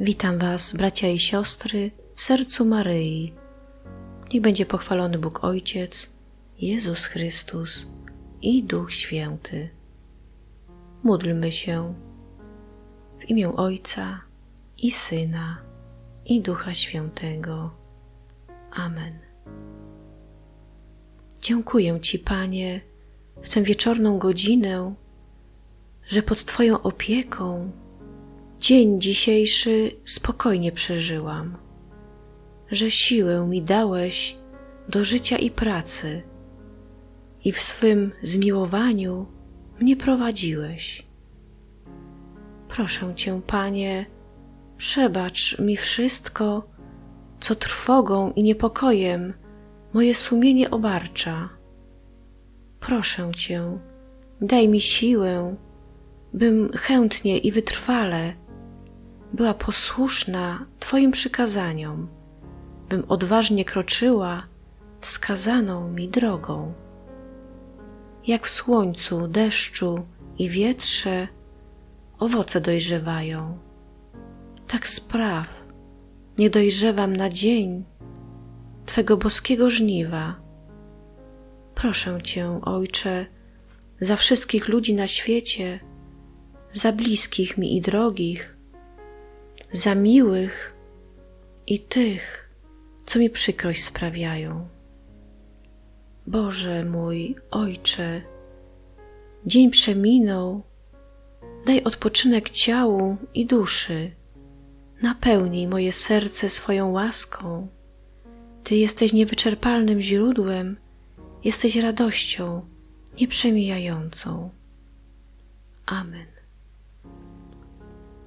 Witam Was, bracia i siostry, w sercu Maryi. Niech będzie pochwalony Bóg Ojciec, Jezus Chrystus i Duch Święty. Módlmy się w imię Ojca i Syna i Ducha Świętego. Amen. Dziękuję Ci, Panie, w tę wieczorną godzinę, że pod Twoją opieką dzień dzisiejszy spokojnie przeżyłam, że siłę mi dałeś do życia i pracy i w swym zmiłowaniu mnie prowadziłeś. Proszę Cię, Panie, przebacz mi wszystko, co trwogą i niepokojem moje sumienie obarcza. Proszę Cię, daj mi siłę, bym chętnie i wytrwale była posłuszna Twoim przykazaniom, bym odważnie kroczyła wskazaną mi drogą. Jak w słońcu, deszczu i wietrze owoce dojrzewają, tak spraw, nie dojrzewam na dzień Twego boskiego żniwa. Proszę Cię, Ojcze, za wszystkich ludzi na świecie, za bliskich mi i drogich, za miłych i tych, co mi przykrość sprawiają. Boże mój, Ojcze, dzień przeminął, daj odpoczynek ciału i duszy, napełnij moje serce swoją łaską. Ty jesteś niewyczerpalnym źródłem, jesteś radością nieprzemijającą. Amen.